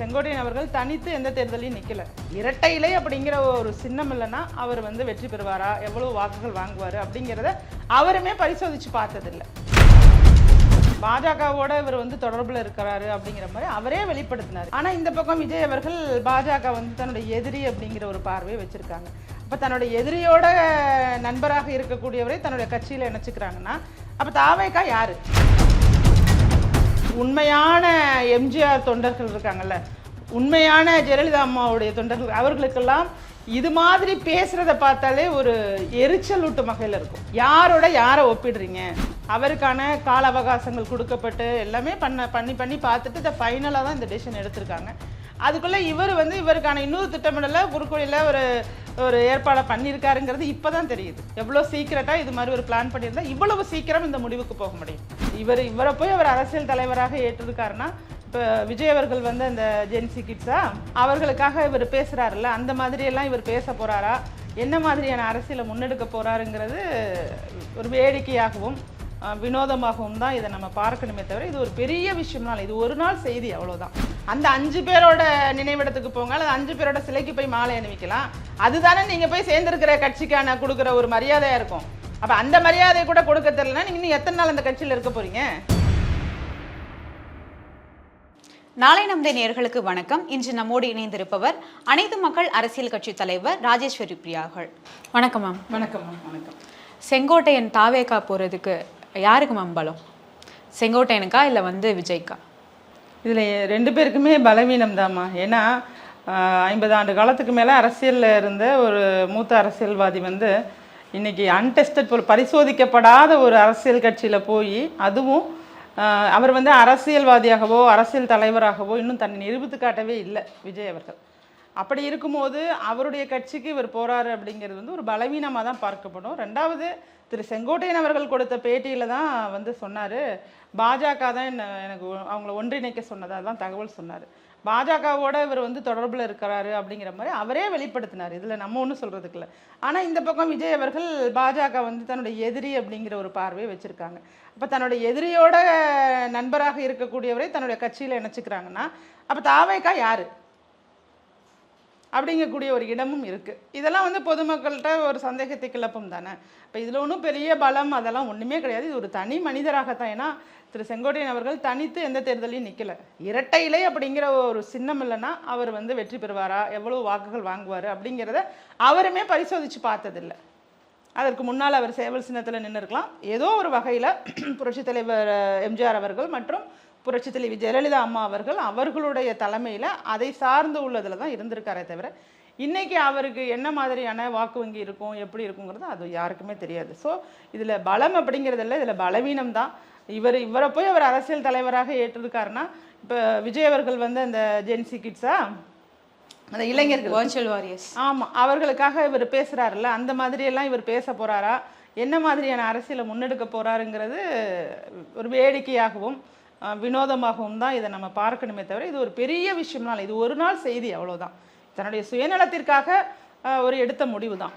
செங்கோட்டையன் அவர்கள் தனித்து எந்த தேர்தலையும் நிக்கல. இரட்டை இலை அப்படிங்கிற ஒரு சின்னம் இல்லைன்னா அவர் வந்து வெற்றி பெறுவாரா? எவ்வளவு வாக்குகள் வாங்குவாரு? அப்படிங்கிறத அவருமே பரிசோதிச்சு பார்த்ததில்லை. பாஜகவோட இவர் வந்து தொடர்பில் இருக்கிறாரு அப்படிங்கிற மாதிரி அவரே வெளிப்படுத்தினார். ஆனா இந்த பக்கம் விஜய் அவர்கள் பாஜக வந்து தன்னுடைய எதிரி அப்படிங்கிற ஒரு பார்வையை வச்சிருக்காங்க. அப்ப தன்னுடைய எதிரியோட நண்பராக இருக்கக்கூடியவரை தன்னுடைய கட்சியில் இணைச்சிக்கிறாங்கன்னா அப்ப தாவேக்கா யாரு? உண்மையான எம்ஜிஆர் தொண்டர்கள் இருக்காங்கல்ல உண்மையான ஜெயலலிதா அம்மாவுடைய தொண்டர்கள் அவர்களுக்கெல்லாம் இது மாதிரி பேசுறத பார்த்தாலே ஒரு எரிச்சல் ஊட்டும் வகையில் இருக்கும். யாரோட யாரை ஒப்பிடுறீங்க? அவருக்கான கால அவகாசங்கள் கொடுக்கப்பட்டு எல்லாமே பண்ண பண்ணி பண்ணி பார்த்துட்டு இந்த ஃபைனலாக தான் இந்த டெசிஷன் எடுத்திருக்காங்க. அதுக்குள்ளே இவர் வந்து இவருக்கான இன்னொரு திட்டமிடல குறுக்கோளியில் ஒரு ஒரு ஏற்பாடை பண்ணியிருக்காருங்கிறது இப்போ தான் தெரியுது. எவ்வளோ சீக்கிரட்டாக இது மாதிரி ஒரு பிளான் பண்ணியிருந்தா இவ்வளவு சீக்கிரம் இந்த முடிவுக்கு போக முடியும். இவர் இவரை போய் அவர் அரசியல் தலைவராக ஏற்றிருக்காருன்னா இப்போ விஜய் அவர்கள் வந்து அந்த ஜென்சி கிட்ஸா அவர்களுக்காக இவர் பேசுகிறாருல்ல அந்த மாதிரியெல்லாம் இவர் பேச போகிறாரா என்ன மாதிரியான அரசியலை முன்னெடுக்க போகிறாருங்கிறது ஒரு வேடிக்கையாகவும் வினோதமாகவும் தான் இதை நம்ம பார்க்கணுமே தவிர இது ஒரு பெரிய விஷயம்னால இது ஒரு நாள் செய்தி அவ்வளவுதான். அந்த அஞ்சு பேரோட நினைவிடத்துக்கு போங்க அல்லது அஞ்சு பேரோட சிலைக்கு போய் மாலை அணிவிக்கலாம். அதுதானே நீங்க போய் சேர்ந்திருக்கிற கட்சிக்கான கொடுக்குற ஒரு மரியாதையா இருக்கும். அப்ப அந்த மரியாதையை கூட கொடுக்க தெரியலன்னா நீங்க இன்னும் எத்தனை நாள் அந்த கட்சியில இருக்க போறீங்க? நாளை நமது நேயர்களுக்கு வணக்கம். இன்று நம்மோடு இணைந்திருப்பவர் அனைத்து மக்கள் அரசியல் கட்சி தலைவர் ராஜேஸ்வரி பிரியாகள் வணக்கம் மேம். வணக்கம் மேம், வணக்கம். செங்கோட்டையன் தாவேக்கா போகிறதுக்கு யாருக்கு மேம் பலம்? செங்கோட்டையனுக்கா இல்லை வந்து விஜய்க்கா? இதில் ரெண்டு பேருக்குமே பலவீனம் தாம்மா ஏன்னா ஐம்பது ஆண்டு காலத்துக்கு மேலே அரசியலில் இருந்த ஒரு மூத்த அரசியல்வாதி வந்து இன்னைக்கு அன்டெஸ்டட் ஒரு பரிசோதிக்கப்படாத ஒரு அரசியல் கட்சியில் போய் அதுவும் அவர் வந்து அரசியல்வாதியாகவோ அரசியல் தலைவராகவோ இன்னும் தன்னை நிரூபித்து காட்டவே இல்லை விஜய் அவர்கள். அப்படி இருக்கும்போது அவருடைய கட்சிக்கு இவர் போகிறாரு அப்படிங்கிறது வந்து ஒரு பலவீனமாக தான் பார்க்கப்படும். ரெண்டாவது திரு செங்கோட்டையன் அவர்கள் கொடுத்த பேட்டியில் தான் வந்து சொன்னார். பாஜக தான் என்ன எனக்கு அவங்கள ஒன்றிணைக்க சொன்னதாக தான் தகவல் சொன்னார். பாஜகவோட இவர் வந்து தொடர்பில் இருக்கிறாரு அப்படிங்கிற மாதிரி அவரே வெளிப்படுத்தினார். இதில் நம்ம ஒன்றும் சொல்கிறதுக்கு இல்லை. ஆனால் இந்த பக்கம் விஜய் அவர்கள் பாஜக வந்து தன்னுடைய எதிரி அப்படிங்கிற ஒரு பார்வையை வச்சுருக்காங்க. அப்போ தன்னுடைய எதிரியோட நண்பராக இருக்கக்கூடியவரை தன்னுடைய கட்சியில் இணைச்சிக்கிறாங்கன்னா அப்போ தாவேக்கா யார்? அப்படிங்கக்கூடிய ஒரு இடமும் இருக்குது இதெல்லாம் வந்து பொதுமக்கள்கிட்ட ஒரு சந்தேகத்தை கிளப்பும் தானே. இப்போ இதில் ஒன்றும் பெரிய பலம் அதெல்லாம் ஒன்றுமே கிடையாது. இது ஒரு தனி மனிதராகத்தான். ஏன்னா திரு செங்கோட்டையன் அவர்கள் தனித்து எந்த தேர்தலையும் நிற்கலை இரட்டையிலே அப்படிங்கிற ஒரு சின்னம் இல்லைன்னா அவர் வந்து வெற்றி பெறுவாரா? எவ்வளோ வாக்குகள் வாங்குவார்? அப்படிங்கிறத அவருமே பரிசோதிச்சு பார்த்ததில்லை. அதற்கு முன்னால் அவர் சேவல் சின்னத்தில் நின்று இருக்கலாம் ஏதோ ஒரு வகையில் புரட்சித் தலைவர் எம்ஜிஆர் அவர்கள் மற்றும் புரட்சித் தலைவி ஜெயலலிதா அம்மா அவர்கள் அவர்களுடைய தலைமையில் அதை சார்ந்து உள்ளதில் தான் இருந்திருக்காரே தவிர இன்னைக்கு அவருக்கு என்ன மாதிரியான வாக்கு வங்கி இருக்கும் எப்படி இருக்குங்கிறது அது யாருக்குமே தெரியாது. ஸோ இதில் பலம் அப்படிங்கிறதில்ல இதில் பலவீனம் தான். இவர் இவரை போய் அவர் அரசியல் தலைவராக ஏற்றிருக்காருன்னா இப்போ விஜய் அவர்கள் வந்து அந்த ஜென்சி கிட்ஸா அந்த இளைஞர்கள். வர்ச்சுவல் வாரியர்ஸ் ஆமா அவர்களுக்காக இவர் பேசுறாருல்ல அந்த மாதிரி எல்லாம் இவர் பேச போறாரா? என்ன மாதிரியான அரசியலை முன்னெடுக்க போறாருங்கிறது ஒரு வேடிக்கையாகவும் வினோதமாகவும் தான் இதை நம்ம பார்க்கணுமே தவிர இது ஒரு பெரிய விஷயம்னால இது ஒரு நாள் செய்தி அவ்வளவுதான். தன்னுடைய சுயநலத்திற்காக அஹ், ஒரு எடுத்த முடிவு தான்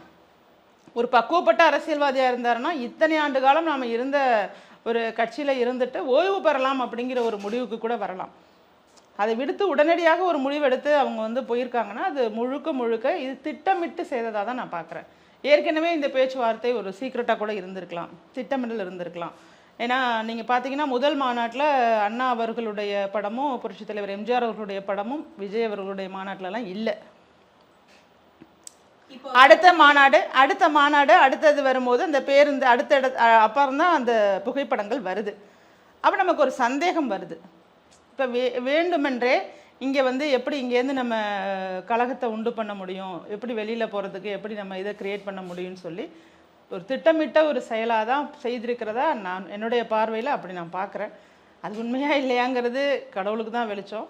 ஒரு பக்குவப்பட்ட அரசியல்வாதியா இருந்தாருன்னா இத்தனை ஆண்டு காலம் நாம இருந்த ஒரு கட்சியில இருந்துட்டு ஓய்வு பெறலாம் அப்படிங்கிற ஒரு முடிவுக்கு கூட வரலாம். அதை விடுத்து உடனடியாக ஒரு முடிவெடுத்து அவங்க வந்து போயிருக்காங்கன்னா அது முழுக்க முழுக்க இது திட்டமிட்டு செய்ததாக தான் நான் பார்க்குறேன். ஏற்கனவே இந்த பேச்சுவார்த்தை ஒரு சீக்ரெட்டாக கூட இருந்திருக்கலாம். திட்டமிடல் இருந்திருக்கலாம். ஏன்னா நீங்கள் பார்த்தீங்கன்னா முதல் மாநாட்டில் அண்ணா அவர்களுடைய படமும் புரட்சித் தலைவர் எம்ஜிஆர் அவர்களுடைய படமும் விஜய் அவர்களுடைய மாநாட்டிலலாம் இல்லை. அடுத்த மாநாடு அடுத்த மாநாடு அடுத்தது வரும்போது அந்த பேருந்து அடுத்த இட அப்புறம் தான் அந்த புகைப்படங்கள் வருது. அப்போ நமக்கு ஒரு சந்தேகம் வருது. இப்போ வே வேண்டுமென்றே இங்கே வந்து எப்படி இங்கேருந்து நம்ம கழகத்தை உண்டு பண்ண முடியும் எப்படி வெளியில் போகிறதுக்கு எப்படி நம்ம இதை கிரியேட் பண்ண முடியும்னு சொல்லி ஒரு திட்டமிட்ட ஒரு செயலாக தான் செய்திருக்கிறதா நான் என்னுடைய பார்வையில் அப்படி நான் பார்க்குறேன். அது உண்மையாக இல்லையாங்கிறது கடவுளுக்கு தான் வெளிச்சம்.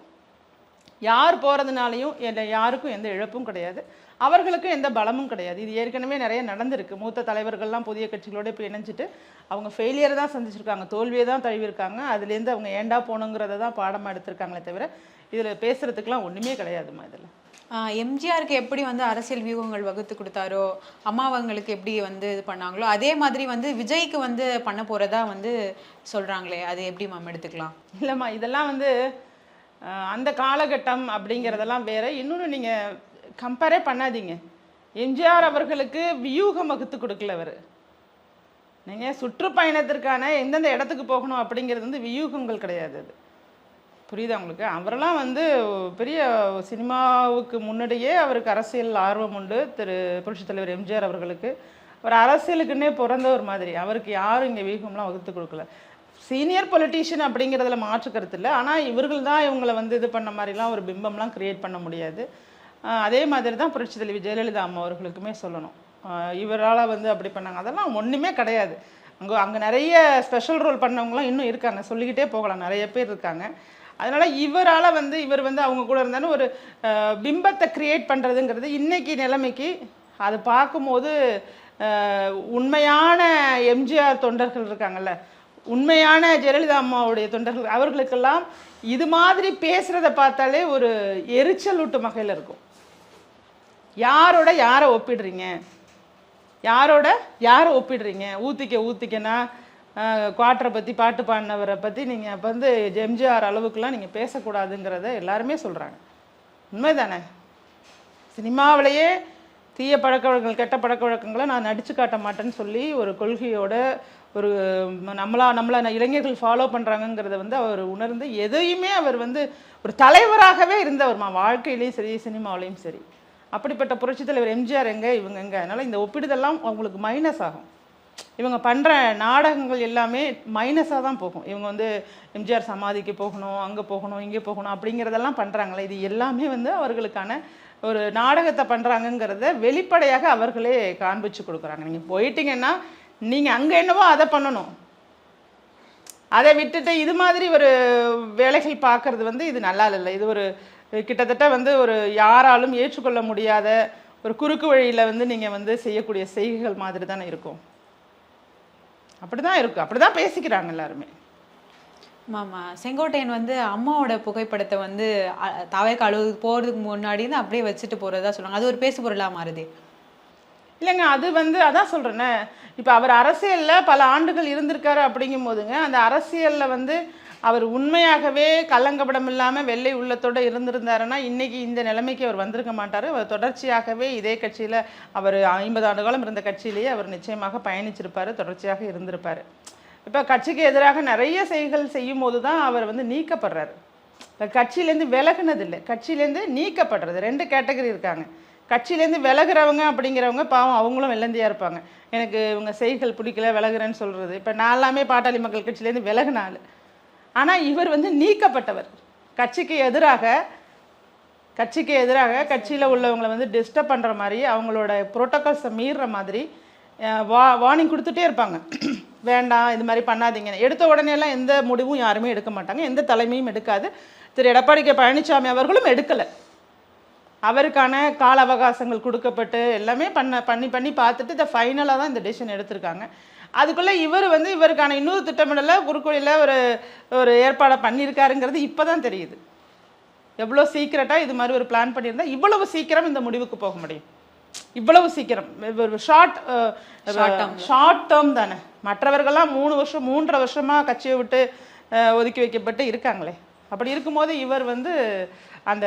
யார் போகிறதுனாலையும் எந்த யாருக்கும் எந்த இழப்பும் கிடையாது. அவர்களுக்கும் எந்த பலமும் கிடையாது. இது ஏற்கனவே நிறைய நடந்திருக்கு. மூத்த தலைவர்கள்லாம் புதிய கட்சிகளோடு இப்போ இணைஞ்சிட்டு அவங்க ஃபெயிலியரை தான் சந்திச்சிருக்காங்க. தோல்வியை தான் தழுவிருக்காங்க அதுலேருந்து அவங்க ஏண்டா போகணுங்கிறத தான் பாடமாக எடுத்திருக்காங்களே தவிர இதில் பேசுகிறதுக்கெலாம் ஒன்றுமே கிடையாதுமா இதில். எம்ஜிஆருக்கு எப்படி வந்து அரசியல் வியூகங்கள் வகுத்து கொடுத்தாரோ அம்மாவங்களுக்கு எப்படி வந்து இது பண்ணாங்களோ அதே மாதிரி வந்து விஜய்க்கு வந்து பண்ண போகிறதா வந்து சொல்கிறாங்களே அது எப்படி மேம் எடுத்துக்கலாம்? இல்லைம்மா இதெல்லாம் வந்து அந்த காலகட்டம் அப்படிங்கிறதெல்லாம் வேறு. இன்னொன்று நீங்கள் கம்பேரே பண்ணாதீங்க. எம்ஜிஆர் அவர்களுக்கு வியூகம் வகுத்து கொடுக்கல அவர் நீங்கள் சுற்றுப்பயணத்திற்கான எந்தெந்த இடத்துக்கு போகணும் அப்படிங்கிறது வந்து வியூகங்கள் கிடையாது அது. புரியுதா உங்களுக்கு? அவரெல்லாம் வந்து பெரிய சினிமாவுக்கு முன்னாடியே அவருக்கு அரசியல் ஆர்வம் உண்டு திரு புரட்சித் தலைவர் எம்ஜிஆர் அவர்களுக்கு. அவர் அரசியலுக்குன்னே பிறந்த ஒரு மாதிரி. அவருக்கு யாரும் இங்கே வீகம்லாம் வகுத்து கொடுக்கல. சீனியர் பொலிட்டீஷியன் அப்படிங்கிறதுல மாற்று கருத்து இல்லை. ஆனால் இவர்கள் தான் இவங்களை வந்து இது பண்ண மாதிரிலாம் ஒரு பிம்பம்லாம் கிரியேட் பண்ண முடியாது. அதே மாதிரி தான் புரட்சி தலைவி ஜெயலலிதா அம்மா அவர்களுக்குமே சொல்லணும். இவரால் வந்து அப்படி பண்ணாங்க. அதெல்லாம் ஒன்றுமே கிடையாது. அங்கே அங்கே நிறைய ஸ்பெஷல் ரோல் பண்ணவங்களாம் இன்னும் இருக்காங்க. சொல்லிக்கிட்டே போகலாம். நிறைய பேர் இருக்காங்க. அதனால் இவரால் வந்து இவர் வந்து அவங்க கூட இருந்தாலும் ஒரு பிம்பத்தை க்ரியேட் பண்ணுறதுங்கிறது இன்னைக்கு நிலைமைக்கு அது பார்க்கும்போது உண்மையான எம்ஜிஆர் தொண்டர்கள் இருக்காங்கல்ல. உண்மையான ஜெயலலிதா அம்மாவுடைய தொண்டர்கள் அவர்களுக்கெல்லாம் இது மாதிரி பேசுகிறத பார்த்தாலே ஒரு எரிச்சல் ஊட்டும் வகையில் இருக்கும். யாரோட யாரை ஒப்பிடுறீங்க? யாரோட யாரை ஒப்பிடுறீங்க? ஊத்திக்க ஊத்திக்கன்னா குவாட்டரை பற்றி பாட்டு பாடினவரை பற்றி நீங்கள் அப்போ வந்து எம்ஜிஆர் அளவுக்குலாம் நீங்கள் பேசக்கூடாதுங்கிறத எல்லாருமே சொல்கிறாங்க உண்மைதானே? சினிமாவிலேயே தீய பழக்க வழக்கங்கள் கெட்ட பழக்க வழக்கங்களை நான் நடித்து காட்ட மாட்டேன்னு சொல்லி ஒரு கொள்கையோட ஒரு நம்மளா நம்மளை இளைஞர்கள் ஃபாலோ பண்ணுறாங்கங்கிறத வந்து அவர் உணர்ந்து எதையுமே அவர் வந்து ஒரு தலைவராகவே இருந்தவர்மா வாழ்க்கையிலையும் சரி சினிமாவிலையும் சரி. அப்படிப்பட்ட புரட்சித் தலைவர் எம்ஜிஆர் எங்கே இவங்க எங்கே? அதனால் இந்த ஒப்பிடுதெல்லாம் அவங்களுக்கு மைனஸ் ஆகும். இவங்க பண்ணுற நாடகங்கள் எல்லாமே மைனஸாக தான் போகும். இவங்க வந்து எம்ஜிஆர் சமாதிக்கு போகணும் அங்கே போகணும் இங்கே போகணும் அப்படிங்கிறதெல்லாம் பண்ணுறாங்களே இது எல்லாமே வந்து அவர்களுக்கான ஒரு நாடகத்தை பண்ணுறாங்கங்கிறத வெளிப்படையாக அவர்களே காண்பிச்சு கொடுக்குறாங்க. நீங்கள் போயிட்டீங்கன்னா நீங்கள் அங்கே என்னவோ அதை பண்ணணும். அதை விட்டுட்டு இது மாதிரி ஒரு வேலைகள் பார்க்கறது வந்து இது நல்லா இல்லை. இது ஒரு கிட்டத்தட்ட வந்து ஒரு யாராலும் ஏற்றுக்கொள்ள முடியாத ஒரு குறுக்கு வழியில் வந்து நீங்கள் வந்து செய்யக்கூடிய செய்கைகள் மாதிரி தானே இருக்கும். அப்படி தான் இருக்கும் அப்படி தான் பேசிக்கிறாங்க எல்லாருமே. மாமா செங்கோட்டையன் வந்து அம்மாவோட புகைப்படத்தை வந்து தவைக்கு அழுவு போகிறதுக்கு முன்னாடி தான் அப்படியே வச்சுட்டு போகிறதா சொல்லுவாங்க. அது ஒரு பேசு பொருளாக மாறுது. இல்லைங்க அது வந்து அதான் சொல்கிறேனே இப்போ அவர் அரசியலில் பல ஆண்டுகள் இருந்திருக்காரு அப்படிங்கும் போதுங்க அந்த அரசியலில் வந்து அவர் உண்மையாகவே கள்ளங்கபடம் இல்லாமல் வெள்ளை உள்ளத்தோடு இருந்திருந்தாருன்னா இன்றைக்கி இந்த நிலைமைக்கு அவர் வந்திருக்க மாட்டார். அவர் தொடர்ச்சியாகவே இதே கட்சியில் அவர் ஐம்பது ஆண்டு காலம் இருந்த கட்சியிலேயே அவர் நிச்சயமாக பயணிச்சிருப்பார் தொடர்ச்சியாக இருந்திருப்பார். இப்போ கட்சிக்கு எதிராக நிறைய செய்கள் செய்யும் போது தான் அவர் வந்து நீக்கப்படுறாரு. இப்போ கட்சியிலேருந்து விலகுனதில்லை. கட்சியிலேருந்து நீக்கப்படுறது. ரெண்டு கேட்டகரி இருக்காங்க. கட்சியிலேருந்து விலகுறவங்க அப்படிங்கிறவங்க பாவம் அவங்களும் வெள்ளந்தியாக இருப்பாங்க. எனக்கு இவங்க செய்கள் பிடிக்கல விலகுறேன்னு சொல்கிறது இப்போ நான் எல்லாமே பாட்டாளி மக்கள் கட்சியிலேருந்து விலகுனாள் ஆனால் இவர் வந்து நீக்கப்பட்டவர். கட்சிக்கு எதிராக கட்சிக்கு எதிராக கட்சியில் உள்ளவங்களை வந்து டிஸ்டர்ப் பண்ணுற மாதிரி அவங்களோட ப்ரோட்டோகால்ஸை மீறுற மாதிரி வா வார்னிங் கொடுத்துட்டே இருப்பாங்க. வேண்டாம் இது மாதிரி பண்ணாதீங்க எடுத்த உடனே எல்லாம் எந்த முடிவும் யாருமே எடுக்க மாட்டாங்க. எந்த தலைமையும் எடுக்காது. திரு. எடப்பாடி கே. பழனிசாமி அவர்களும் எடுக்கலை. அவருக்கான கால அவகாசங்கள் கொடுக்கப்பட்டு எல்லாமே பண்ண பண்ணி பண்ணி பார்த்துட்டு இந்த ஃபைனலாக தான் இந்த டெசிஷன் எடுத்திருக்காங்க. அதுக்குள்ளே இவர் வந்து இவருக்கான இன்னொரு திட்டமிடலை குறுக்கோளியில் ஒரு ஒரு ஏற்பாடை பண்ணியிருக்காருங்கிறது இப்போ தான் தெரியுது. எவ்வளோ சீக்கிரட்டாக இது மாதிரி ஒரு பிளான் பண்ணியிருந்தா இவ்வளவு சீக்கிரம் இந்த முடிவுக்கு போக முடியும். இவ்வளவு சீக்கிரம். ஒரு ஷார்ட் ஷார்ட் டேர்ம் தானே. மற்றவர்கள்லாம் மூணு வருஷம் மூன்றரை வருஷமாக கட்சியை விட்டு ஒதுக்கி வைக்கப்பட்டு இருக்காங்களே. அப்படி இருக்கும்போது இவர் வந்து அந்த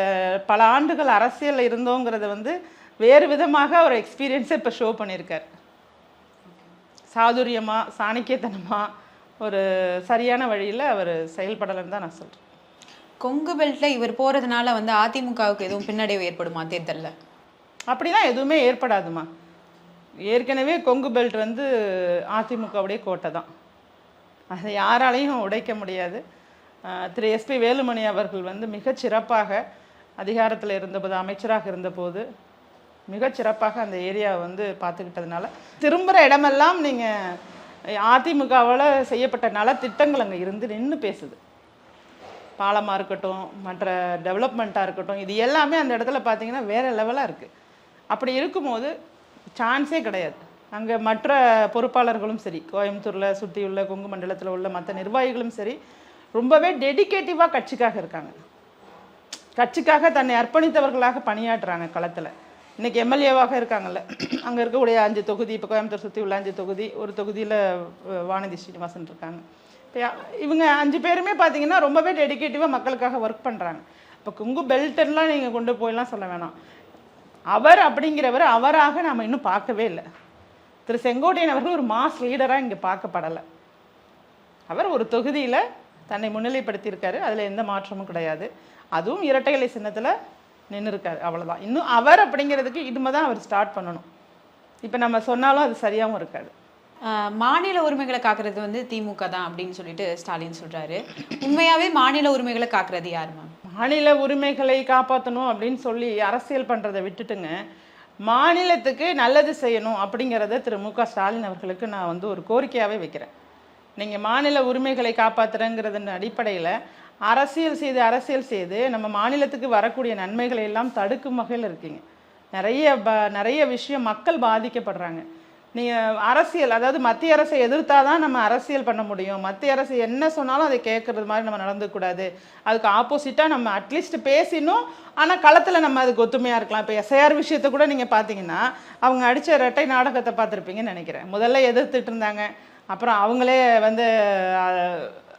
பல ஆண்டுகள் அரசியலில் இருந்தோங்கிறத வந்து வேறு விதமாக ஒரு எக்ஸ்பீரியன்ஸை இப்போ ஷோ பண்ணியிருக்கார். சாதுரியமாக சாணக்கியத்தனமாக ஒரு சரியான வழியில் அவர் செயல்படலைன்னு தான் நான் சொல்கிறேன் கொங்கு பெல்ட்ல இவர் போறதுனால வந்து அதிமுகவுக்கு எதுவும் பின்னடைவு ஏற்படுமா தேர்தல்ல? அப்படிலாம் எதுவுமே ஏற்படாதுமா. ஏற்கனவே கொங்கு பெல்ட் வந்து அதிமுகவுடைய கோட்டை தான். அதை யாராலையும் உடைக்க முடியாது. திரு எஸ்பி வேலுமணி அவர்கள் வந்து மிகச் சிறப்பாக அதிகாரத்தில் இருந்தபோது அமைச்சராக இருந்தபோது மிகச்சிறப்பாக அந்த ஏரியாவை வந்து பார்த்துக்கிட்டதுனால. திரும்புகிற இடமெல்லாம் நீங்கள் அதிமுகவால் செய்யப்பட்ட நலத்திட்டங்கள் அங்கே இருந்து நின்று பேசுது. பாலமாக இருக்கட்டும் மற்ற டெவலப்மெண்ட்டாக இருக்கட்டும் இது எல்லாமே அந்த இடத்துல பார்த்தீங்கன்னா வேறு லெவலாக இருக்குது அப்படி இருக்கும்போது சான்ஸே கிடையாது. அங்கே மற்ற பொறுப்பாளர்களும் சரி கோயம்புத்தூரில் சுற்றியுள்ள கொங்கு மண்டலத்தில் உள்ள மற்ற நிர்வாகிகளும் சரி ரொம்பவே டெடிக்கேட்டிவாக கட்சிக்காக இருக்காங்க. கட்சிக்காக தன்னை அர்ப்பணித்தவர்களாக பணியாற்றுறாங்க களத்தில். இன்றைக்கி எம்எல்ஏவாக இருக்காங்கல்ல. அங்கே இருக்கக்கூடிய அஞ்சு தொகுதி இப்போ கோயம்புத்தூர் சுற்றி உள்ள அஞ்சு தொகுதி ஒரு தொகுதியில் வானதி ஸ்ரீனிவாசன் இருக்காங்க. இப்போ இவங்க அஞ்சு பேருமே பார்த்தீங்கன்னா ரொம்பவே டெடிக்கேட்டிவாக மக்களுக்காக ஒர்க் பண்ணுறாங்க இப்போ குங்கு பெல்ட்லாம் நீங்கள் கொண்டு போயெல்லாம் சொல்ல வேணாம். அவர் அப்படிங்கிறவர் அவராக நாம் இன்னும் பார்க்கவே இல்லை. திரு செங்கோட்டையன் அவர்கள் ஒரு மாஸ் லீடராக இங்கே பார்க்கப்படலை. அவர் ஒரு தொகுதியில் தன்னை முன்னிலைப்படுத்தியிருக்காரு. அதில் எந்த மாற்றமும் கிடையாது. அதுவும் இரட்டை இலை சின்னத்தில் நின்று இருக்காரு அவ்வளவுதான். இன்னும் அவர் அப்படிங்கிறதுக்கு இனிமே தான் அவர் ஸ்டார்ட் பண்ணணும். இப்போ நம்ம சொன்னாலும் அது சரியாகவும் இருக்காது. மாநில உரிமைகளை காக்குறது வந்து திமுக தான் அப்படின்னு சொல்லிட்டு ஸ்டாலின் சொல்றாரு. உண்மையாவே மாநில உரிமைகளை காக்குறது யார் மேம்? மாநில உரிமைகளை காப்பாற்றணும் அப்படின்னு சொல்லி அரசியல் பண்ணுறதை விட்டுட்டுங்க மாநிலத்துக்கு நல்லது செய்யணும் அப்படிங்கிறத திரு. மு. க. ஸ்டாலின் அவர்களுக்கு நான் வந்து ஒரு கோரிக்கையாகவே வைக்கிறேன். நீங்கள் மாநில உரிமைகளை காப்பாற்றுறங்கிறதன் அடிப்படையில் அரசியல் செய்து அரசியல் செய்து நம்ம மாநிலத்துக்கு வரக்கூடிய நன்மைகளை எல்லாம் தடுக்கும் வகையில் இருக்கீங்க. நிறைய ப நிறைய விஷயம் மக்கள் பாதிக்கப்படுறாங்க. நீங்கள் அரசியல் அதாவது மத்திய அரசை எதிர்த்தா தான் நம்ம அரசியல் பண்ண முடியும். மத்திய அரசு என்ன சொன்னாலும் அதை கேட்குறது மாதிரி நம்ம நடந்துக்கூடாது அதுக்கு ஆப்போசிட்டாக நம்ம அட்லீஸ்ட் பேசினோம் ஆனால் களத்தில் நம்ம அதுக்கு ஒத்துமையாக இருக்கலாம். இப்போ எஸ்ஐஆர் விஷயத்தை கூட நீங்கள் பார்த்தீங்கன்னா அவங்க அடித்த ரெட்டை நாடகத்தை பார்த்துருப்பீங்கன்னு நினைக்கிறேன். முதல்ல எதிர்த்துட்டு இருந்தாங்க. அப்புறம் அவங்களே வந்து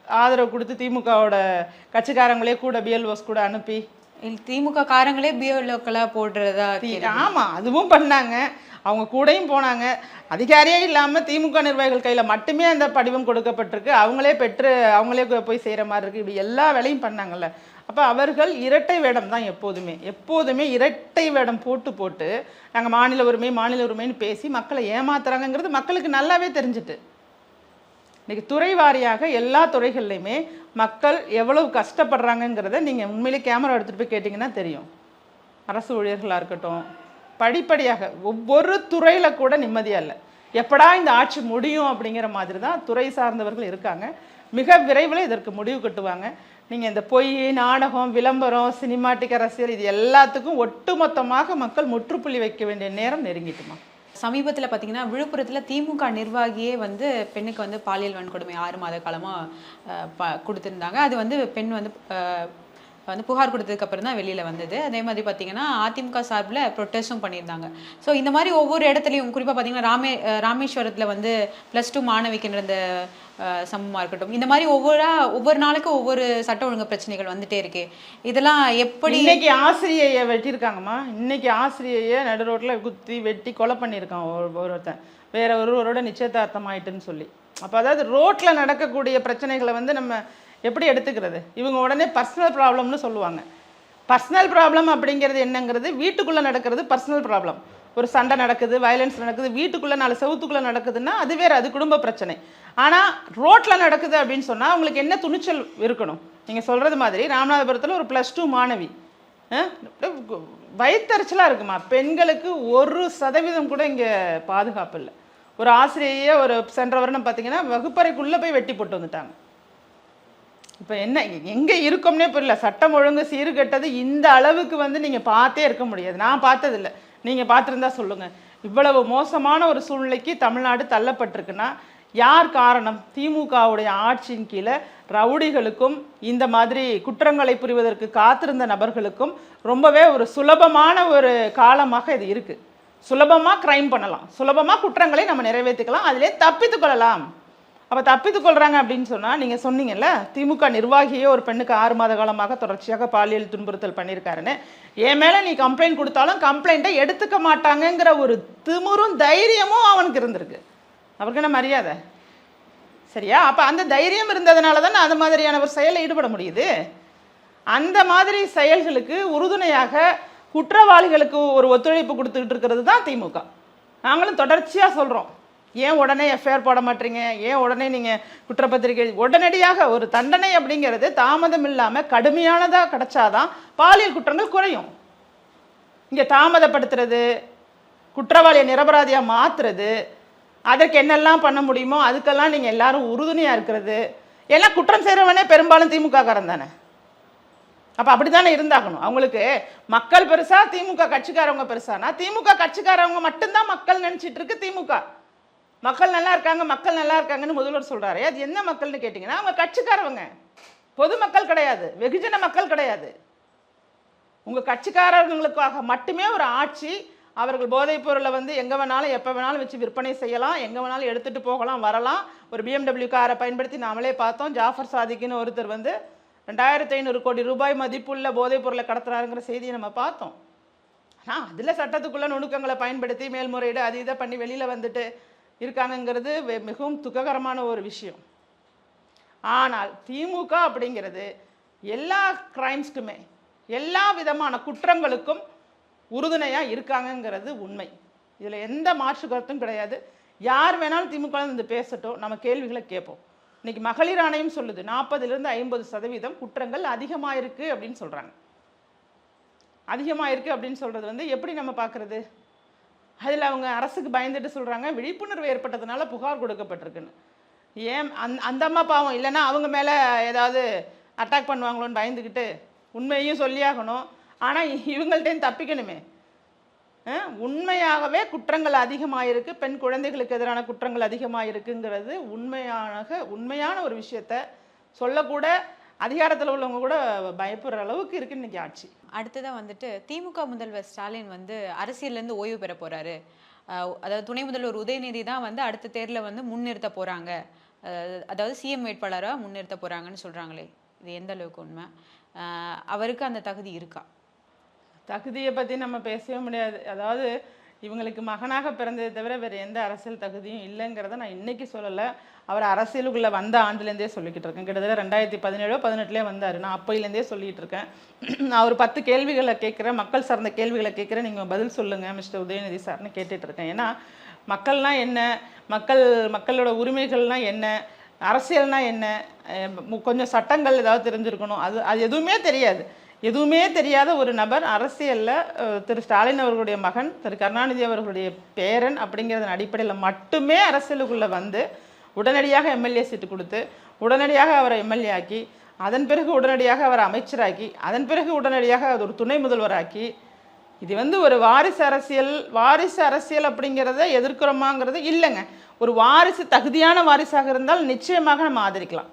ஆதரவு கொடுத்து திமுகவோட கட்சிக்காரங்களே கூட பிஎல்ஓஸ் கூட அனுப்பி. திமுக காரங்களே பிஓலோக்களா போடுறதா தி- ஆமா அதுவும் பண்ணாங்க. அவங்க கூடயும் போனாங்க. அதிகாரியே இல்லாம திமுக நிர்வாகிகள் கையில மட்டுமே அந்த படிவம் கொடுக்கப்பட்டிருக்கு. அவங்களே பெற்று அவங்களே போய் செய்யற மாதிரி இருக்கு. இப்படி எல்லா வேலையும் பண்ணாங்கல்ல. அப்ப அவர்கள் இரட்டை வேடம் தான் எப்போதுமே. எப்போதுமே இரட்டை வேடம் போட்டு போட்டு நாங்க மாநில உரிமை மாநில உரிமைன்னு பேசி மக்களை ஏமாத்துறாங்கங்கிறது மக்களுக்கு நல்லாவே தெரிஞ்சுட்டு. இன்னைக்கு துறை வாரியாக எல்லா துறைகள்லையுமே மக்கள் எவ்வளவு கஷ்டப்படுறாங்கங்கிறத நீங்கள் உண்மையிலே கேமரா எடுத்துகிட்டு போய் கேட்டிங்கன்னா தெரியும். அரசு ஊழியர்களாக இருக்கட்டும் படிப்படியாக ஒவ்வொரு துறையில் கூட நிம்மதியாக இல்லை. எப்படா இந்த ஆட்சி முடியும் அப்படிங்கிற மாதிரி தான் துறை சார்ந்தவர்கள் இருக்காங்க. மிக விரைவில் இதற்கு முடிவு கட்டுவாங்க. நீங்கள் இந்த பொய் நாடகம் விளம்பரம் சினிமாட்டிக் அரசியல் இது எல்லாத்துக்கும் ஒட்டுமொத்தமாக மக்கள் முற்றுப்புள்ளி வைக்க வேண்டிய நேரம் நெருங்கிட்டுமா? சமீபத்தில் பார்த்தீங்கன்னா விழுப்புரத்தில் திமுக நிர்வாகியே வந்து பெண்ணுக்கு வந்து பாலியல் வன்கொடுமை ஆறு மாத காலமாக ப- கொடுத்துருந்தாங்க. அது வந்து பெண் வந்து வந்து புகார் கொடுத்ததுக்கு அப்புறம் தான் வெளியில் வந்தது. அதே மாதிரி பார்த்தீங்கன்னா அதிமுக சார்பில் ப்ரொட்டஸ்ட்டும் பண்ணியிருந்தாங்க. ஸோ இந்த மாதிரி ஒவ்வொரு இடத்துலையும் குறிப்பாக பார்த்தீங்கன்னா ராமே ராமேஸ்வரத்தில் வந்து ப்ளஸ் டூ மாணவிக்கு நடந்த சமமாக இருக்கட்டும். இந்த மாதிரி ஒவ்வொரு ஒவ்வொரு நாளுக்கும் ஒவ்வொரு சட்ட ஒழுங்கு பிரச்சனைகள் வந்துட்டே இருக்கு. இதெல்லாம் எப்படி இன்னைக்கு ஆசிரியையை வெட்டியிருக்காங்கம்மா. இன்னைக்கு ஆசிரியையை நடு ரோட்டில் குத்தி வெட்டி கொலை பண்ணியிருக்கான் ஒரு- ஒருத்தன். வேற ஒருவரோட நிச்சயதார்த்தம் ஆயிட்டுன்னு சொல்லி. அப்போ அதாவது ரோட்டில் நடக்கக்கூடிய பிரச்சனைகளை வந்து நம்ம எப்படி எடுத்துக்கிறது? இவங்க உடனே பர்சனல் ப்ராப்ளம்னு சொல்லுவாங்க. பர்சனல் ப்ராப்ளம் அப்படிங்கிறது என்னங்கிறது? வீட்டுக்குள்ளே நடக்கிறது பர்சனல் ப்ராப்ளம் ஒரு சண்டை நடக்குது வயலன்ஸ் நடக்குது வீட்டுக்குள்ளே நாலு செவத்துக்குள்ளே நடக்குதுன்னா அது வேறு அது குடும்ப பிரச்சனை. ஆனால் ரோட்டில் நடக்குது அப்படின்னு சொன்னால் அவங்களுக்கு என்ன துணிச்சல் இருக்கணும்? நீங்கள் சொல்கிறது மாதிரி ராமநாதபுரத்தில் ஒரு ப்ளஸ் டூ மாணவி. அஹ், இருக்குமா? பெண்களுக்கு ஒரு சதவீதம் கூட இங்கே பாதுகாப்பு இல்லை. ஒரு ஆசிரியையே ஒரு சென்ற வருடம் பார்த்தீங்கன்னா வகுப்பறைக்குள்ளே போய் வெட்டி போட்டு வந்துட்டாங்க. இப்போ என்ன எங்கே இருக்கோம்னே புரியல. சட்டம் ஒழுங்கு சீர்கெட்டது இந்த அளவுக்கு வந்து நீங்கள் பார்த்தே இருக்க முடியாது. நான் பார்த்ததில்ல. நீங்கள் பார்த்துருந்தா சொல்லுங்கள் இவ்வளவு மோசமான ஒரு சூழ்நிலைக்கு தமிழ்நாடு தள்ளப்பட்டிருக்குன்னா யார் காரணம்? திமுகவுடைய ஆட்சியின் கீழே ரவுடிகளுக்கும் இந்த மாதிரி குற்றங்களை புரிவதற்கு காத்திருந்த நபர்களுக்கும் ரொம்பவே ஒரு சுலபமான ஒரு காலமாக இது இருக்குது சுலபமாக க்ரைம் பண்ணலாம். சுலபமாக குற்றங்களை நம்ம நிறைவேற்றிக்கலாம். அதிலே தப்பித்து கொள்ளலாம். அப்போ தப்பித்து கொள்றாங்க அப்படின்னு சொன்னால் நீங்கள் சொன்னீங்கல்ல திமுக நிர்வாகியே ஒரு பெண்ணுக்கு ஆறு மாத காலமாக தொடர்ச்சியாக பாலியல் துன்புறுத்தல் பண்ணியிருக்காருன்னு. என் மேலே நீ கம்ப்ளைண்ட் கொடுத்தாலும் கம்ப்ளைண்ட்டை எடுத்துக்க மாட்டாங்கங்கிற ஒரு திமிரும் தைரியமும் அவனுக்கு இருந்திருக்கு. அவருக்கு என்ன மரியாதை? சரியா? அப்போ அந்த தைரியம் இருந்ததுனால தானே அந்த மாதிரியான ஒரு செயலில் ஈடுபட முடியுது. அந்த மாதிரி செயல்களுக்கு உறுதுணையாக குற்றவாளிகளுக்கு ஒரு ஒத்துழைப்பு கொடுத்துக்கிட்டு இருக்கிறது தான் திமுக. நாங்களும் தொடர்ச்சியாக சொல்கிறோம் ஏன் உடனே எஃப்ஐஆர் போட மாட்டீங்க? ஏன் உடனே நீங்கள் குற்றப்பத்திரிகை? உடனடியாக ஒரு தண்டனை அப்படிங்கிறது தாமதம் இல்லாமல் கடுமையானதாக கிடைச்சாதான் பாலியல் குற்றங்கள் குறையும். இங்கே தாமதப்படுத்துறது குற்றவாளியை நிரபராதியாக மாற்றுறது அதற்கு என்னெல்லாம் பண்ண முடியுமோ அதுக்கெல்லாம் நீங்கள் எல்லாரும் உறுதுணையாக இருக்கிறது. எல்லாம் குற்றம் செய்கிறவனே பெரும்பாலும் திமுக காரன் தானே. அப்போ அப்படி தானே இருந்தாகணும்? அவங்களுக்கு மக்கள் பெருசா திமுக கட்சிக்காரவங்க பெருசானா? திமுக கட்சிக்காரவங்க மட்டும்தான் மக்கள் நினச்சிட்டு இருக்கு திமுக. மக்கள் நல்லா இருக்காங்க மக்கள் நல்லா இருக்காங்கன்னு முதல்வர் சொல்கிறாரு அது என்ன மக்கள்னு கேட்டிங்கன்னா அவங்க கட்சிக்காரவங்க. பொதுமக்கள் கிடையாது வெகுஜன மக்கள் கிடையாது. உங்கள் கட்சிக்காரர்களுக்காக மட்டுமே ஒரு ஆட்சி அவர்கள் போதைப் பொருளை வந்து எங்கே வேணாலும் எப்போ வேணாலும் வச்சு விற்பனை செய்யலாம் எங்கே வேணாலும் எடுத்துகிட்டு போகலாம் வரலாம். ஒரு பிஎம்டபிள்யூ காரை பயன்படுத்தி நாமளே பார்த்தோம். ஜாஃபர் சாதிக்குன்னு ஒருத்தர் வந்து ரெண்டாயிரத்தி ஐநூறு கோடி ரூபாய் மதிப்புள்ள போதைப் பொருளை கடத்துறாருங்கிற செய்தியை நம்ம பார்த்தோம். ஆனால் அதில் சட்டத்துக்குள்ள நுணுக்கங்களை பயன்படுத்தி மேல்முறையீடு அது இதை பண்ணி வெளியில் வந்துட்டு இருக்காங்கங்கிறது வெ- மிகவும் துக்ககரமான ஒரு விஷயம். ஆனால் திமுக அப்படிங்கிறது எல்லா கிரைம்ஸ்க்குமே எல்லா விதமான குற்றங்களுக்கும் உறுதுணையாக இருக்காங்கங்கிறது உண்மை. இதில் எந்த மாற்று கருத்தும் கிடையாது. யார் வேணாலும் திமுக வந்து இருந்து பேசட்டும். நம்ம கேள்விகளை கேட்போம். இன்னைக்கு மகளிர் ஆணையம் சொல்லுது நாற்பதுலேருந்து ஐம்பது சதவீதம் குற்றங்கள் அதிகமாக இருக்குது அப்படின்னு சொல்கிறாங்க அதிகமாக இருக்குது அப்படின்னு சொல்கிறது வந்து எப்படி நம்ம பார்க்குறது? அதில் அவங்க அரசுக்கு பயந்துட்டு சொல்கிறாங்க விழிப்புணர்வு ஏற்பட்டதுனால புகார் கொடுக்கப்பட்டிருக்குன்னு. ஏன்? அந் அந்த அம்மா பாவம். இல்லைன்னா அவங்க மேலே ஏதாவது அட்டாக் பண்ணுவாங்களோன்னு பயந்துக்கிட்டு உண்மையும் சொல்லியாகணும். ஆனால் இவங்கள்ட்டேருந்து தப்பிக்கணுமே. உண்மையாகவே குற்றங்கள் அதிகமாகிருக்கு பெண் குழந்தைகளுக்கு எதிரான குற்றங்கள் அதிகமாக இருக்குங்கிறது உண்மையாக உண்மையான ஒரு விஷயத்த சொல்லக்கூட அதிகாரத்தில் உள்ளவங்க கூட பயப்படுற அளவுக்கு இருக்கு இன்னைக்கு ஆட்சி. அடுத்ததா வந்துட்டு திமுக முதல்வர் ஸ்டாலின் வந்து அரசியல்ல இருந்து ஓய்வு பெற போறாரு. அஹ் அதாவது துணை முதல்வர் உதயநிதி தான் வந்து அடுத்த தேர்தலில் வந்து முன்னிறுத்த போறாங்க. அஹ் அதாவது சிஎம் வேட்பாளரா முன்னிறுத்த போறாங்கன்னு சொல்றாங்களே. இது எந்த அளவுக்கு உண்மை? அவருக்கு அந்த தகுதி இருக்கா? தகுதியை பற்றி நம்ம பேசவே முடியாது. அதாவது இவங்களுக்கு மகனாக பிறந்ததை தவிர வேறு எந்த அரசியல் தகுதியும் இல்லைங்கிறத நான் இன்றைக்கி சொல்லலை. அவர் அரசியலுக்குள்ளே வந்த ஆண்டுலேருந்தே சொல்லிக்கிட்டு இருக்கேன். கிட்டத்தட்ட ரெண்டாயிரத்தி பதினேழோ பதினெட்டுலேயே வந்தார். நான் அப்போயிலேருந்தே சொல்லிகிட்டு இருக்கேன். நான் ஒரு பத்து கேள்விகளை கேட்குறேன். மக்கள் சார்ந்த கேள்விகளை கேட்குறேன். நீங்கள் பதில் சொல்லுங்கள் மிஸ்டர் உதயநிதி சார்னு கேட்டுட்ருக்கேன் ஏன்னா மக்கள்னால் என்ன? மக்கள் மக்களோட உரிமைகள்னால் என்ன? அரசியல்னால் என்ன? கொஞ்சம் சட்டங்கள் ஏதாவது தெரிஞ்சிருக்கணும். அது அது எதுவுமே தெரியாது. எதுவுமே தெரியாத ஒரு நபர் அரசியலில் திரு ஸ்டாலின் அவர்களுடைய மகன் திரு கருணாநிதி அவர்களுடைய பேரன் அப்படிங்கிறதன் அடிப்படையில் மட்டுமே அரசியலுக்குள்ளே வந்து உடனடியாக எம்எல்ஏ சீட்டு கொடுத்து உடனடியாக அவரை எம்எல்ஏ ஆக்கி அதன் பிறகு உடனடியாக அவரை அமைச்சராக்கி அதன் பிறகு உடனடியாக அது ஒரு துணை முதல்வராக்கி இது வந்து ஒரு வாரிசு அரசியல் வாரிசு அரசியல் அப்படிங்கிறத எதிர்க்கிறோமாங்கிறது இல்லைங்க. ஒரு வாரிசு தகுதியான வாரிசாக இருந்தால் நிச்சயமாக நம்ம ஆதரிக்கலாம்.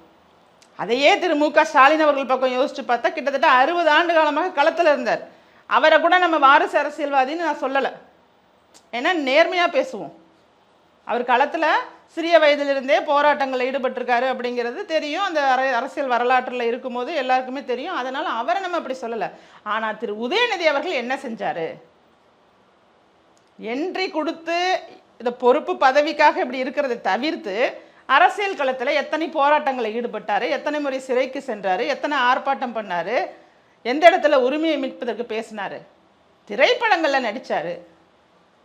அதையே திரு மு க ஸ்டாலின் அவர்கள் பக்கம் யோசிச்சு பார்த்தா கிட்டத்தட்ட அறுபது ஆண்டு காலமாக களத்தில் இருந்தார். அவரை கூட நம்ம வாரிசு அரசியல்வாதின்னு நான் சொல்லலை. ஏன்னா நேர்மையாக பேசுவோம். அவர் களத்தில் சிறிய வயதிலிருந்தே போராட்டங்களில் ஈடுபட்டிருக்காரு அப்படிங்கிறது தெரியும். அந்த அர அரசியல் வரலாற்றில் இருக்கும்போது எல்லாருக்குமே தெரியும். அதனால் அவரை நம்ம அப்படி சொல்லலை. ஆனால் திரு உதயநிதி அவர்கள் என்ன செஞ்சார்? என்ட்ரி கொடுத்து இந்த பொறுப்பு பதவிக்காக இப்படி இருக்கிறதை தவிர்த்து அரசியல் களத்தில் எத்தனை போராட்டங்களில் ஈடுபட்டார் எத்தனை முறை சிறைக்கு சென்றார் எத்தனை ஆர்ப்பாட்டம் பண்ணார் எந்த இடத்துல உரிமையை மீட்பதற்கு பேசினார் திரைப்படங்களில் நடித்தார்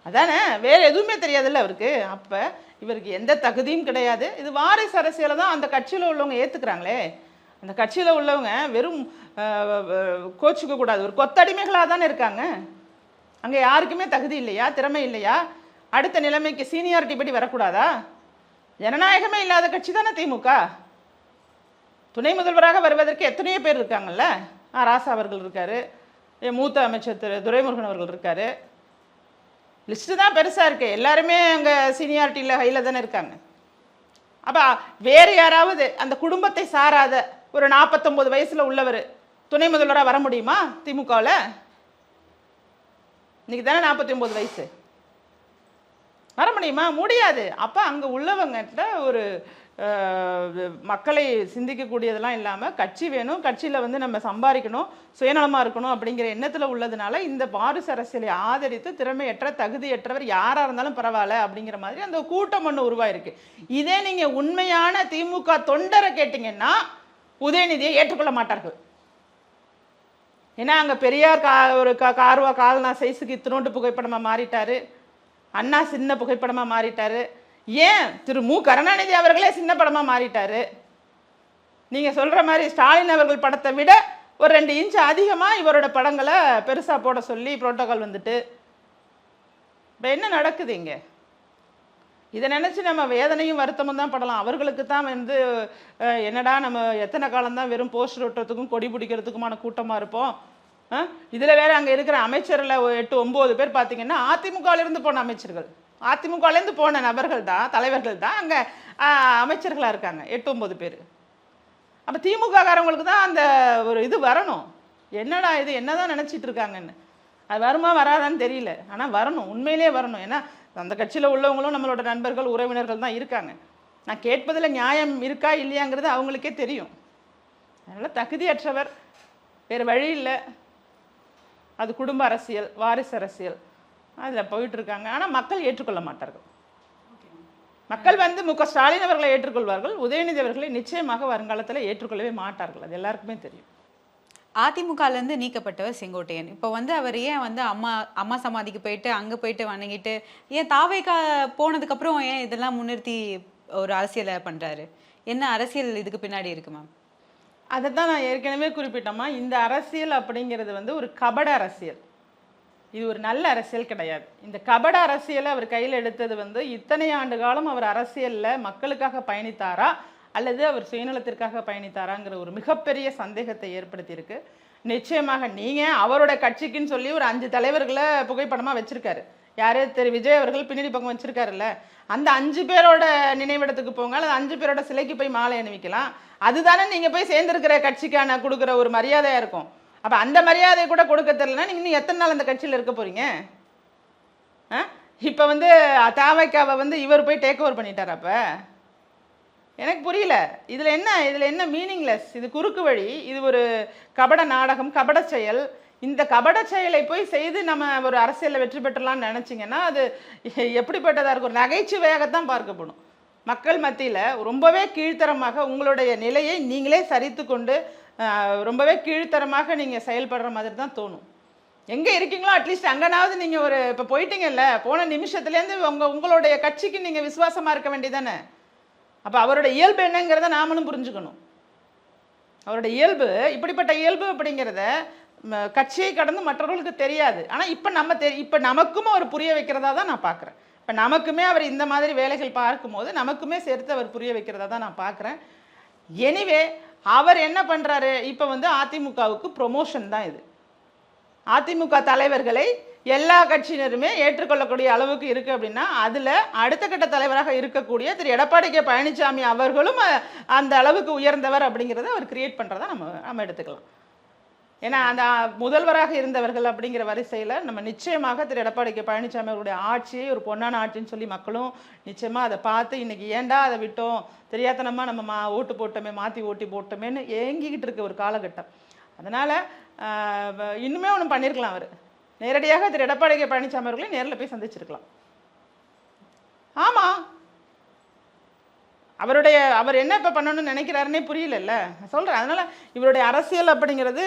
அதானே? வேறு எதுவுமே தெரியாதுல்ல அவருக்கு. அப்போ இவருக்கு எந்த தகுதியும் கிடையாது. இது வாரிசு அரசியலை தான் அந்த கட்சியில் உள்ளவங்க ஏற்றுக்கிறாங்களே அந்த கட்சியில் உள்ளவங்க வெறும் கோச்சிக்க கூடாது. ஒரு கொத்தடிமைகளாக தானே இருக்காங்க. அங்கே யாருக்குமே தகுதி இல்லையா? திறமை இல்லையா? அடுத்த நிலைமைக்கு சீனியாரிட்டி படி வரக்கூடாதா? ஜனநாயகமே இல்லாத கட்சி தானே திமுக? துணை முதல்வராக வருவதற்கு எத்தனையோ பேர் இருக்காங்கல்ல? ஆ ராசா அவர்கள் இருக்காரு. என் மூத்த அமைச்சர் திரு துரைமுருகன் அவர்கள் இருக்காரு. லிஸ்ட்டு தான் பெருசாக இருக்குது எல்லாருமே அங்கே சீனியாரிட்டியில் ஹையில் தானே இருக்காங்க. அப்போ வேறு யாராவது அந்த குடும்பத்தை சாராத ஒரு நாற்பத்தொம்போது வயசில் உள்ளவர் துணை முதல்வராக வர முடியுமா திமுகவில்? இன்றைக்கி தானே நாற்பத்தி ஒம்பது வயசு. வர முடியுமா? முடியாது. அப்போ அங்கே உள்ளவங்ககிட்ட ஒரு மக்களை சிந்திக்கக்கூடியதெல்லாம் இல்லாமல் கட்சி வேணும் கட்சியில் வந்து நம்ம சம்பாதிக்கணும் சுயநலமாக இருக்கணும் அப்படிங்கிற எண்ணத்தில் உள்ளதுனால இந்த வாரிசு அரசியலை ஆதரித்து திறமையற்ற தகுதியற்றவர் யாராக இருந்தாலும் பரவாயில்ல அப்படிங்கிற மாதிரி அந்த கூட்டம் ஒன்று உருவாயிருக்கு. இதே நீங்கள் உண்மையான திமுக தொண்டரை கேட்டிங்கன்னா உதயநிதியை ஏற்றுக்கொள்ள மாட்டார்கள். ஏன்னா அங்கே பெரியார் கா ஒரு கா கார்வா கால்னா சைஸுக்கு இத்தினோண்டு புகைப்படமாக மாறிட்டார். அண்ணா சின்ன புகைப்படமாக மாறிட்டாரு. ஏன்? திரு மு. கருணாநிதி அவர்களே சின்ன படமாக மாறிட்டாரு. நீங்கள் சொல்கிற மாதிரி ஸ்டாலின் அவர்கள் படத்தை விட ஒரு ரெண்டு இன்ச் அதிகமாக இவரோட படங்களை பெருசாக போட சொல்லி புரோட்டோகால் வந்துட்டு. இப்போ என்ன நடக்குது இங்கே? இதை நினச்சி நம்ம வேதனையும் வருத்தமும் தான் படலாம். அவர்களுக்கு தான் வந்து என்னடா நம்ம எத்தனை காலம்தான் வெறும் போஸ்டர் ஒட்டுறதுக்கும் கொடி பிடிக்கிறதுக்குமான கூட்டமாக இருப்போம். இதில் வேறு அங்கே இருக்கிற அமைச்சரில் எட்டு ஒம்பது பேர் பார்த்தீங்கன்னா அதிமுகவிலேருந்து போன அமைச்சர்கள். அதிமுகலேருந்து போன நபர்கள் தான் தலைவர்கள் தான் அங்கே அமைச்சர்களாக இருக்காங்க. எட்டு ஒம்பது பேர். அப்போ திமுககாரங்களுக்கு தான் அந்த ஒரு இது வரணும். என்னடா இது என்னதான் நினச்சிட்டு இருக்காங்கன்னு. அது வருமா வராதான்னு தெரியல. ஆனால் வரணும் உண்மையிலே வரணும். ஏன்னா அந்த கட்சியில் உள்ளவங்களும் நம்மளோட நண்பர்கள் உறவினர்கள் தான் இருக்காங்க. நான் கேட்பதில் நியாயம் இருக்கா இல்லையாங்கிறது அவங்களுக்கே தெரியும். அதனால் தகுதியற்றவர் வேறு வழி இல்லை. அது குடும்ப அரசியல் வாரிசு அரசியல். அதில் போயிட்டு இருக்காங்க ஆனால் மக்கள் ஏற்றுக்கொள்ள மாட்டார்கள். மக்கள் வந்து மு க ஸ்டாலின் அவர்களை ஏற்றுக்கொள்வார்கள். உதயநிதி அவர்களை நிச்சயமாக வருங்காலத்தில் ஏற்றுக்கொள்ளவே மாட்டார்கள். அது எல்லாருக்குமே தெரியும். அதிமுகலேருந்து நீக்கப்பட்டவர் செங்கோட்டையன். இப்போ வந்து அவர் ஏன் வந்து அம்மா அம்மா சமாதிக்கு போயிட்டு அங்கே போயிட்டு வணங்கிட்டு ஏன் தாவேக்கா போனதுக்கப்புறம் ஏன் இதெல்லாம் முன்னிறுத்தி ஒரு அரசியலை பண்ணுறாரு என்ன அரசியல் இதுக்கு பின்னாடி இருக்கு மேம் அதை தான் நான் ஏற்கனவே குறிப்பிட்டோமா இந்த அரசியல் அப்படிங்கிறது வந்து ஒரு கபட அரசியல். இது ஒரு நல்ல அரசியல் கிடையாது. இந்த கபட அரசியலை அவர் கையில் எடுத்தது வந்து இத்தனை ஆண்டு காலம் அவர் அரசியலில் மக்களுக்காக பயணித்தாரா? அல்லது அவர் சுயநலத்திற்காக பயணித்தாராங்கிற ஒரு மிகப்பெரிய சந்தேகத்தை ஏற்படுத்தியிருக்கு. நிச்சயமாக நீங்கள் அவரோட கட்சிக்குன்னு சொல்லி ஒரு அஞ்சு தலைவர்களை புகைப்படமாக வச்சுருக்காரு. யார்? திரு விஜய் அவர்கள் பின்னாடி பக்கம் வச்சிருக்காருல்ல. அந்த அஞ்சு பேரோட நினைவிடத்துக்கு போங்க. அல்லது அஞ்சு பேரோட சிலைக்கு போய் மாலை அணிவிக்கலாம். அதுதானே நீங்கள் போய் சேர்ந்துருக்கிற கட்சிக்கான கொடுக்குற ஒரு மரியாதையாக இருக்கும். அப்போ அந்த மரியாதை கூட கொடுக்க தெரியலனா நீங்கள் இன்னும் எத்தனை நாள் அந்த கட்சியில் இருக்க போகிறீங்க ஆ? இப்போ வந்து தாவைக்காவை வந்து இவர் போய் டேக் ஓவர் பண்ணிட்டார் அப்போ? எனக்கு புரியல. இதில் என்ன இதில் என்ன மீனிங்லெஸ் இது குறுக்கு வழி. இது ஒரு கபட நாடகம் கபட செயல். இந்த கபட செயலை போய் செய்து நம்ம ஒரு அரசியலில் வெற்றி பெற்றலாம்னு நினச்சிங்கன்னா அது எப்படிப்பட்டதாக இருக்கும்? ஒரு நகைச்சுவையாகத்தான் பார்க்கப்படும். மக்கள் மத்தியில் ரொம்பவே கீழ்த்தரமாக உங்களுடைய நிலையை நீங்களே சரித்து கொண்டு ரொம்பவே கீழ்த்தரமாக நீங்கள் செயல்படுற மாதிரி தான் தோணும். எங்கே இருக்கீங்களோ அட்லீஸ்ட் அங்கனாவது நீங்கள் ஒரு இப்போ போயிட்டீங்கல்ல போன நிமிஷத்துலேருந்து உங்கள் உங்களுடைய கட்சிக்கு நீங்கள் விசுவாசமாக இருக்க வேண்டியதானே? அப்போ அவரோட இயல்பு என்னங்கிறத நாமளும் புரிஞ்சுக்கணும். அவரோட இயல்பு இப்படிப்பட்ட இயல்பு அப்படிங்கிறத கட்சியை கடந்து மற்றவர்களுக்கு தெரியாது. ஆனால் இப்போ நம்ம தெ இப்போ நமக்கும் அவர் புரிய வைக்கிறதா தான் நான் பார்க்குறேன் இப்போ நமக்குமே அவர் இந்த மாதிரி வேலைகள் பார்க்கும்போது நமக்குமே சேர்த்து அவர் புரிய வைக்கிறதா தான் நான் பார்க்குறேன் எனிவே அவர் என்ன பண்ணுறாரு இப்போ வந்து அதிமுகவுக்கு ப்ரொமோஷன் தான் இது. அதிமுக தலைவர்களை எல்லா கட்சியினருமே ஏற்றுக்கொள்ளக்கூடிய அளவுக்கு இருக்குது அப்படின்னா அதில் அடுத்த கட்ட தலைவராக இருக்கக்கூடிய திரு. எடப்பாடி கே. பழனிசாமி அவர்களும் அந்த அளவுக்கு உயர்ந்தவர் அப்படிங்கிறத அவர் கிரியேட் பண்ணுறதை நம்ம நம்ம எடுத்துக்கலாம். ஏன்னா அந்த முதல்வராக இருந்தவர்கள் அப்படிங்கிற வரிசையில் நம்ம நிச்சயமாக திரு எடப்பாடி கே பழனிசாமி அவருடைய ஆட்சியை ஒரு பொன்னான ஆட்சின்னு சொல்லி மக்களும் நிச்சயமாக அதை பார்த்து இன்னைக்கு ஏன்டா அதை விட்டோம்? தெரியாதனமாக நம்ம மா ஓட்டு போட்டோமே மாற்றி ஓட்டி போட்டோமேன்னு ஏங்கிக்கிட்டு இருக்க ஒரு காலகட்டம். அதனால் இன்னுமே ஒன்று பண்ணியிருக்கலாம் அவர். நேரடியாக திரு எடப்பாடி கே பழனிசாமி அவர்களையும் நேரில் போய் சந்திச்சிருக்கலாம். ஆமாம் அவருடைய அவர் என்ன இப்போ பண்ணணும்னு நினைக்கிறாருன்னே புரியலல்ல. சொல்கிறேன் அதனால் இவருடைய அரசியல் அப்படிங்கிறது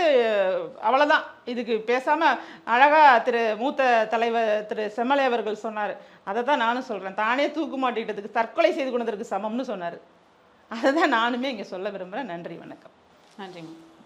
அவ்வளோதான் இதுக்கு பேசாமல் அழகாக திரு மூத்த தலைவர் திரு செம்மலை அவர்கள் சொன்னார். அதை தான் நானும் சொல்கிறேன் தானே தூக்கு மாட்டிக்கிட்டதுக்கு தற்கொலை செய்து கொண்டதற்கு சமம்னு சொன்னார். அதை தான் நானுமே இங்கே சொல்ல விரும்புகிறேன் நன்றி வணக்கம். நன்றிங்க